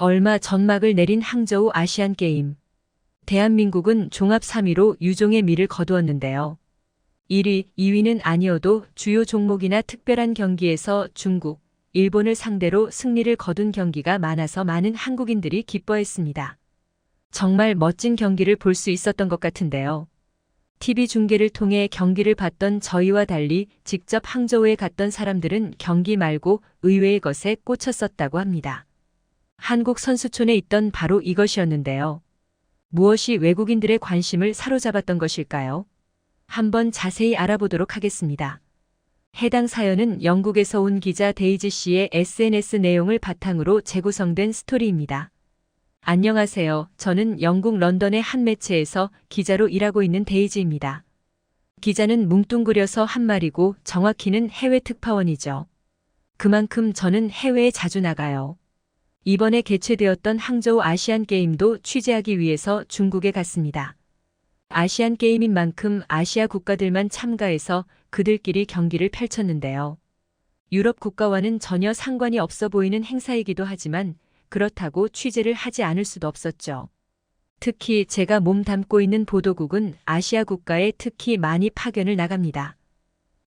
얼마 전막을 내린 항저우 아시안 게임. 대한민국은 종합 3위로 유종의 미를 거두었는데요. 1위, 2위는 아니어도 주요 종목이나 특별한 경기에서 중국, 일본을 상대로 승리를 거둔 경기가 많아서 많은 한국인들이 기뻐했습니다. 정말 멋진 경기를 볼 수 있었던 것 같은데요. TV 중계를 통해 경기를 봤던 저희와 달리 직접 항저우에 갔던 사람들은 경기 말고 의외의 것에 꽂혔었다고 합니다. 한국 선수촌에 있던 바로 이것이었는데요. 무엇이 외국인들의 관심을 사로잡았던 것일까요? 한번 자세히 알아보도록 하겠습니다. 해당 사연은 영국에서 온 기자 데이지 씨의 SNS 내용을 바탕으로 재구성된 스토리입니다. 안녕하세요. 저는 영국 런던의 한 매체에서 기자로 일하고 있는 데이지입니다. 기자는 뭉뚱그려서 한 말이고 정확히는 해외 특파원이죠. 그만큼 저는 해외에 자주 나가요. 이번에 개최되었던 항저우 아시안 게임도 취재하기 위해서 중국에 갔습니다. 아시안 게임인 만큼 아시아 국가들만 참가해서 그들끼리 경기를 펼쳤는데요. 유럽 국가와는 전혀 상관이 없어 보이는 행사이기도 하지만 그렇다고 취재를 하지 않을 수도 없었죠. 특히 제가 몸 담고 있는 보도국은 아시아 국가에 특히 많이 파견을 나갑니다.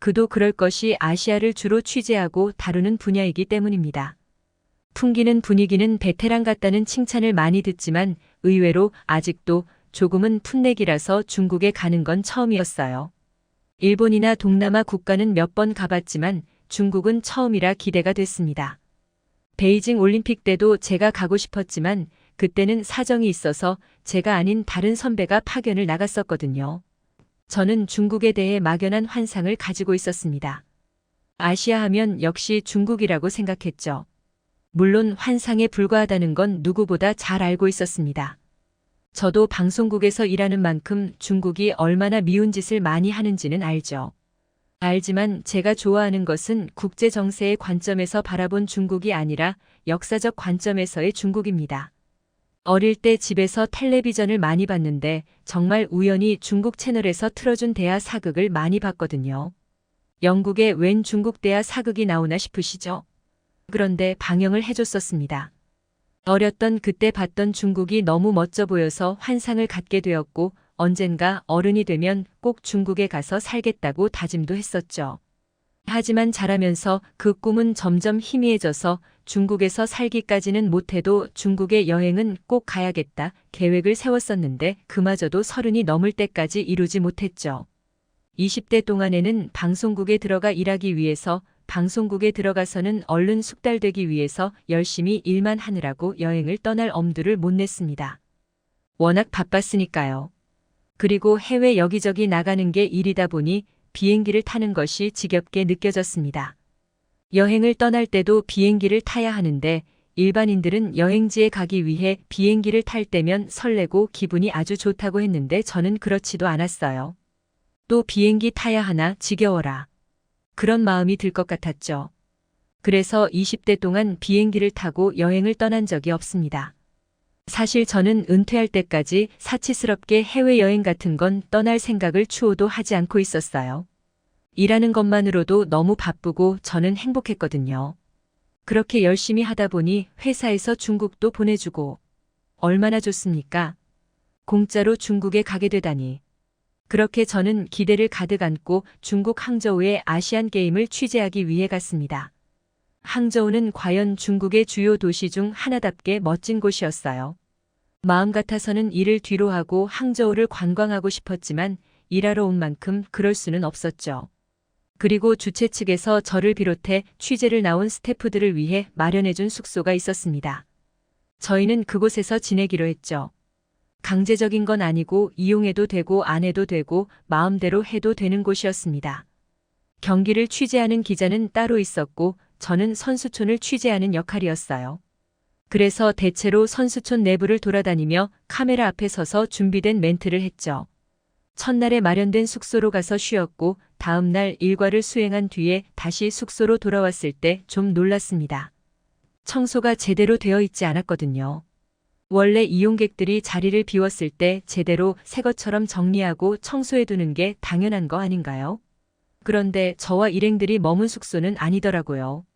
그도 그럴 것이 아시아를 주로 취재하고 다루는 분야이기 때문입니다. 풍기는 분위기는 베테랑 같다는 칭찬을 많이 듣지만 의외로 아직도 조금은 풋내기라서 중국에 가는 건 처음이었어요. 일본이나 동남아 국가는 몇 번 가봤지만 중국은 처음이라 기대가 됐습니다. 베이징 올림픽 때도 제가 가고 싶었지만 그때는 사정이 있어서 제가 아닌 다른 선배가 파견을 나갔었거든요. 저는 중국에 대해 막연한 환상을 가지고 있었습니다. 아시아 하면 역시 중국이라고 생각했죠. 물론 환상에 불과하다는 건 누구보다 잘 알고 있었습니다. 저도 방송국에서 일하는 만큼 중국이 얼마나 미운 짓을 많이 하는지는 알죠. 알지만 제가 좋아하는 것은 국제 정세의 관점에서 바라본 중국이 아니라 역사적 관점에서의 중국입니다. 어릴 때 집에서 텔레비전을 많이 봤는데 정말 우연히 중국 채널에서 틀어준 대하 사극을 많이 봤거든요. 영국에 웬 중국 대하 사극이 나오나 싶으시죠? 그런데 방영을 해줬었습니다. 어렸던 그때 봤던 중국이 너무 멋져 보여서 환상을 갖게 되었고 언젠가 어른이 되면 꼭 중국에 가서 살겠다고 다짐도 했었죠. 하지만 자라면서 그 꿈은 점점 희미해져서 중국에서 살기까지는 못해도 중국의 여행은 꼭 가야겠다 계획을 세웠었는데 그마저도 서른이 넘을 때까지 이루지 못했죠. 20대 동안에는 방송국에 들어가 일하기 위해서 방송국에 들어가서는 얼른 숙달되기 위해서 열심히 일만 하느라고 여행을 떠날 엄두를 못 냈습니다. 워낙 바빴으니까요. 그리고 해외 여기저기 나가는 게 일이다 보니 비행기를 타는 것이 지겹게 느껴졌습니다. 여행을 떠날 때도 비행기를 타야 하는데 일반인들은 여행지에 가기 위해 비행기를 탈 때면 설레고 기분이 아주 좋다고 했는데 저는 그렇지도 않았어요. 또 비행기 타야 하나 지겨워라. 그런 마음이 들 것 같았죠. 그래서 20대 동안 비행기를 타고 여행을 떠난 적이 없습니다. 사실 저는 은퇴할 때까지 사치스럽게 해외여행 같은 건 떠날 생각을 추호도 하지 않고 있었어요. 일하는 것만으로도 너무 바쁘고 저는 행복했거든요. 그렇게 열심히 하다 보니 회사에서 중국도 보내주고 얼마나 좋습니까? 공짜로 중국에 가게 되다니. 그렇게 저는 기대를 가득 안고 중국 항저우의 아시안 게임을 취재하기 위해 갔습니다. 항저우는 과연 중국의 주요 도시 중 하나답게 멋진 곳이었어요. 마음 같아서는 일을 뒤로 하고 항저우를 관광하고 싶었지만 일하러 온 만큼 그럴 수는 없었죠. 그리고 주최 측에서 저를 비롯해 취재를 나온 스태프들을 위해 마련해준 숙소가 있었습니다. 저희는 그곳에서 지내기로 했죠. 강제적인 건 아니고 이용해도 되고 안 해도 되고 마음대로 해도 되는 곳이었습니다. 경기를 취재하는 기자는 따로 있었고 저는 선수촌을 취재하는 역할이었어요. 그래서 대체로 선수촌 내부를 돌아다니며 카메라 앞에 서서 준비된 멘트를 했죠. 첫날에 마련된 숙소로 가서 쉬었고 다음날 일과를 수행한 뒤에 다시 숙소로 돌아왔을 때 좀 놀랐습니다. 청소가 제대로 되어 있지 않았거든요. 원래 이용객들이 자리를 비웠을 때 제대로 새 것처럼 정리하고 청소해 두는 게 당연한 거 아닌가요? 그런데 저와 일행들이 머문 숙소는 아니더라고요.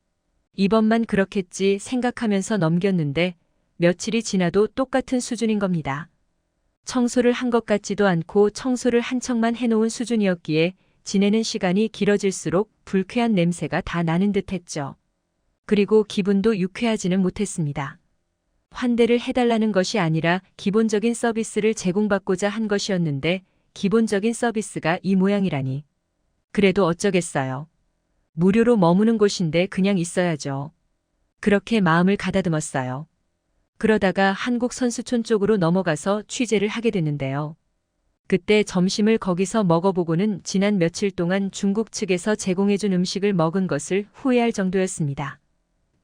이번만 그렇겠지 생각하면서 넘겼는데 며칠이 지나도 똑같은 수준인 겁니다. 청소를 한 것 같지도 않고 청소를 한 척만 해놓은 수준이었기에 지내는 시간이 길어질수록 불쾌한 냄새가 다 나는 듯 했죠. 그리고 기분도 유쾌하지는 못했습니다. 환대를 해달라는 것이 아니라 기본적인 서비스를 제공받고자 한 것이었는데 기본적인 서비스가 이 모양이라니. 그래도 어쩌겠어요. 무료로 머무는 곳인데 그냥 있어야죠. 그렇게 마음을 가다듬었어요. 그러다가 한국 선수촌 쪽으로 넘어가서 취재를 하게 됐는데요. 그때 점심을 거기서 먹어보고는 지난 며칠 동안 중국 측에서 제공해준 음식을 먹은 것을 후회할 정도였습니다.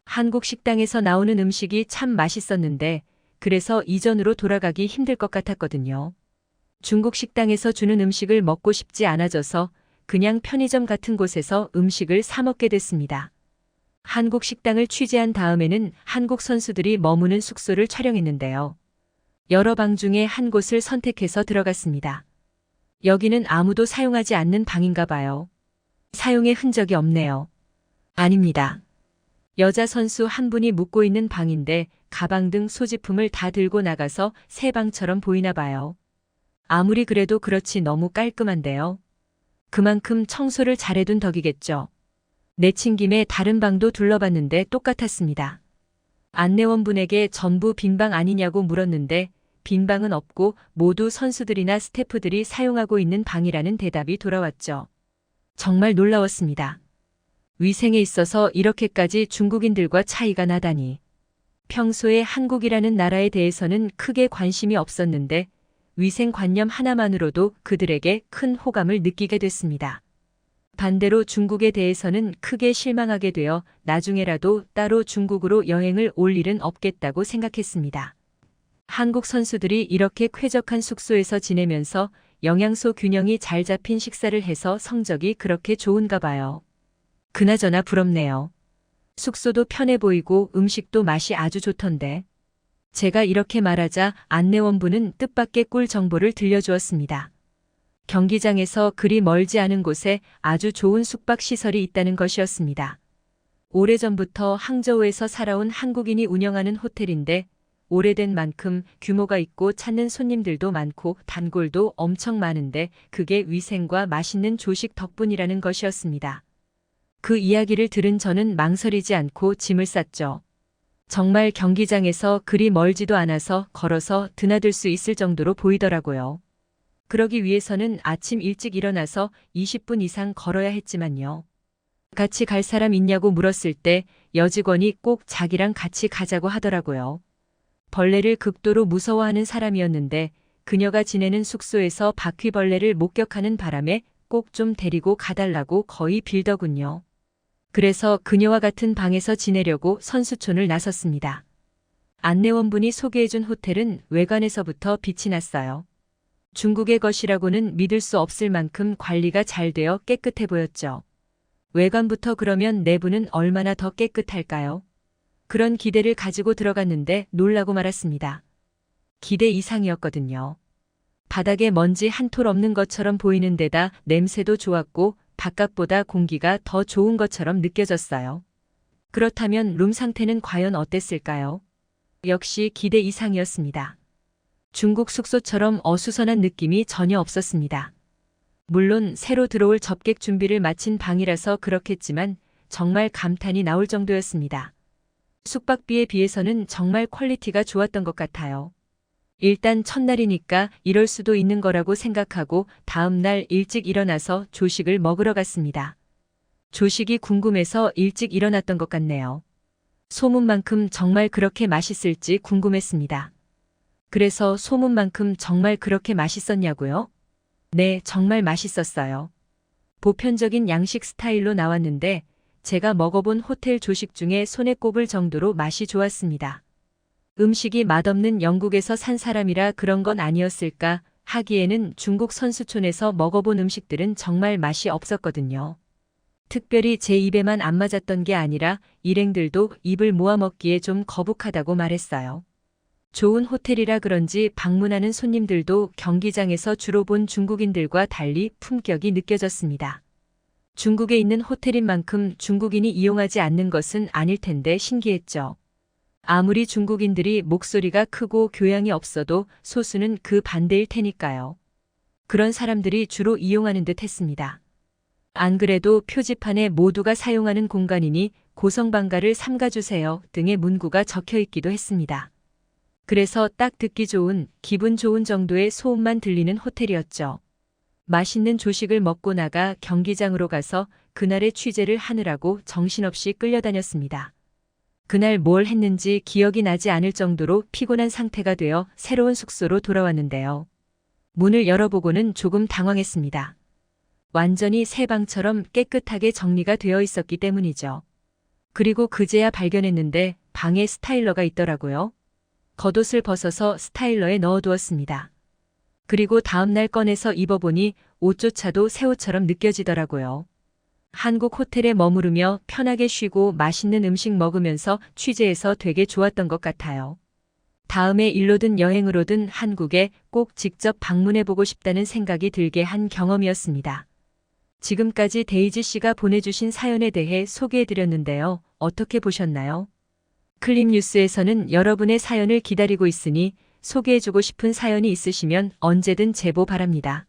한국 식당에서 나오는 음식이 참 맛있었는데 그래서 이전으로 돌아가기 힘들 것 같았거든요. 중국 식당에서 주는 음식을 먹고 싶지 않아져서 그냥 편의점 같은 곳에서 음식을 사 먹게 됐습니다. 한국 식당을 취재한 다음에는 한국 선수들이 머무는 숙소를 촬영했는데요. 여러 방 중에 한 곳을 선택해서 들어갔습니다. 여기는 아무도 사용하지 않는 방인가 봐요. 사용의 흔적이 없네요. 아닙니다. 여자 선수 한 분이 묵고 있는 방인데 가방 등 소지품을 다 들고 나가서 새 방처럼 보이나 봐요. 아무리 그래도 그렇지 너무 깔끔한데요. 그만큼 청소를 잘해둔 덕이겠죠. 내친 김에 다른 방도 둘러봤는데 똑같았습니다. 안내원분에게 전부 빈방 아니냐고 물었는데 빈방은 없고 모두 선수들이나 스태프들이 사용하고 있는 방이라는 대답이 돌아왔죠. 정말 놀라웠습니다. 위생에 있어서 이렇게까지 중국인들과 차이가 나다니. 평소에 한국이라는 나라에 대해서는 크게 관심이 없었는데 위생관념 하나만으로도 그들에게 큰 호감을 느끼게 됐습니다. 반대로 중국에 대해서는 크게 실망하게 되어 나중에라도 따로 중국으로 여행을 올 일은 없겠다고 생각했습니다. 한국 선수들이 이렇게 쾌적한 숙소에서 지내면서 영양소 균형이 잘 잡힌 식사를 해서 성적이 그렇게 좋은가 봐요. 그나저나 부럽네요. 숙소도 편해 보이고 음식도 맛이 아주 좋던데. 제가 이렇게 말하자 안내원분은 뜻밖의 꿀 정보를 들려주었습니다. 경기장에서 그리 멀지 않은 곳에 아주 좋은 숙박시설이 있다는 것이었습니다. 오래전부터 항저우에서 살아온 한국인이 운영하는 호텔인데 오래된 만큼 규모가 있고 찾는 손님들도 많고 단골도 엄청 많은데 그게 위생과 맛있는 조식 덕분이라는 것이었습니다. 그 이야기를 들은 저는 망설이지 않고 짐을 쌌죠. 정말 경기장에서 그리 멀지도 않아서 걸어서 드나들 수 있을 정도로 보이더라고요. 그러기 위해서는 아침 일찍 일어나서 20분 이상 걸어야 했지만요. 같이 갈 사람 있냐고 물었을 때 여직원이 꼭 자기랑 같이 가자고 하더라고요. 벌레를 극도로 무서워하는 사람이었는데 그녀가 지내는 숙소에서 바퀴벌레를 목격하는 바람에 꼭 좀 데리고 가달라고 거의 빌더군요. 그래서 그녀와 같은 방에서 지내려고 선수촌을 나섰습니다. 안내원분이 소개해준 호텔은 외관에서부터 빛이 났어요. 중국의 것이라고는 믿을 수 없을 만큼 관리가 잘 되어 깨끗해 보였죠. 외관부터 그러면 내부는 얼마나 더 깨끗할까요? 그런 기대를 가지고 들어갔는데 놀라고 말았습니다. 기대 이상이었거든요. 바닥에 먼지 한 톨 없는 것처럼 보이는 데다 냄새도 좋았고 바깥보다 공기가 더 좋은 것처럼 느껴졌어요. 그렇다면 룸 상태는 과연 어땠을까요? 역시 기대 이상이었습니다. 중국 숙소처럼 어수선한 느낌이 전혀 없었습니다. 물론 새로 들어올 접객 준비를 마친 방이라서 그렇겠지만 정말 감탄이 나올 정도였습니다. 숙박비에 비해서는 정말 퀄리티가 좋았던 것 같아요. 일단 첫날이니까 이럴 수도 있는 거라고 생각하고 다음날 일찍 일어나서 조식을 먹으러 갔습니다. 조식이 궁금해서 일찍 일어났던 것 같네요. 소문만큼 정말 그렇게 맛있을지 궁금했습니다. 그래서 소문만큼 정말 그렇게 맛있었냐고요? 네, 정말 맛있었어요. 보편적인 양식 스타일로 나왔는데 제가 먹어본 호텔 조식 중에 손에 꼽을 정도로 맛이 좋았습니다. 음식이 맛없는 영국에서 산 사람이라 그런 건 아니었을까 하기에는 중국 선수촌에서 먹어본 음식들은 정말 맛이 없었거든요. 특별히 제 입에만 안 맞았던 게 아니라 일행들도 입을 모아 먹기에 좀 거북하다고 말했어요. 좋은 호텔이라 그런지 방문하는 손님들도 경기장에서 주로 본 중국인들과 달리 품격이 느껴졌습니다. 중국에 있는 호텔인 만큼 중국인이 이용하지 않는 것은 아닐 텐데 신기했죠. 아무리 중국인들이 목소리가 크고 교양이 없어도 소수는 그 반대일 테니까요. 그런 사람들이 주로 이용하는 듯 했습니다. 안 그래도 표지판에 모두가 사용하는 공간이니 고성방가를 삼가주세요 등의 문구가 적혀 있기도 했습니다. 그래서 딱 듣기 좋은, 기분 좋은 정도의 소음만 들리는 호텔이었죠. 맛있는 조식을 먹고 나가 경기장으로 가서 그날의 취재를 하느라고 정신없이 끌려다녔습니다. 그날 뭘 했는지 기억이 나지 않을 정도로 피곤한 상태가 되어 새로운 숙소로 돌아왔는데요. 문을 열어보고는 조금 당황했습니다. 완전히 새 방처럼 깨끗하게 정리가 되어 있었기 때문이죠. 그리고 그제야 발견했는데 방에 스타일러가 있더라고요. 겉옷을 벗어서 스타일러에 넣어두었습니다. 그리고 다음날 꺼내서 입어보니 옷조차도 새 옷처럼 느껴지더라고요. 한국 호텔에 머무르며 편하게 쉬고 맛있는 음식 먹으면서 취재해서 되게 좋았던 것 같아요. 다음에 일로든 여행으로든 한국에 꼭 직접 방문해보고 싶다는 생각이 들게 한 경험이었습니다. 지금까지 데이지 씨가 보내주신 사연에 대해 소개해드렸는데요. 어떻게 보셨나요? 클립 뉴스에서는 여러분의 사연을 기다리고 있으니 소개해주고 싶은 사연이 있으시면 언제든 제보 바랍니다.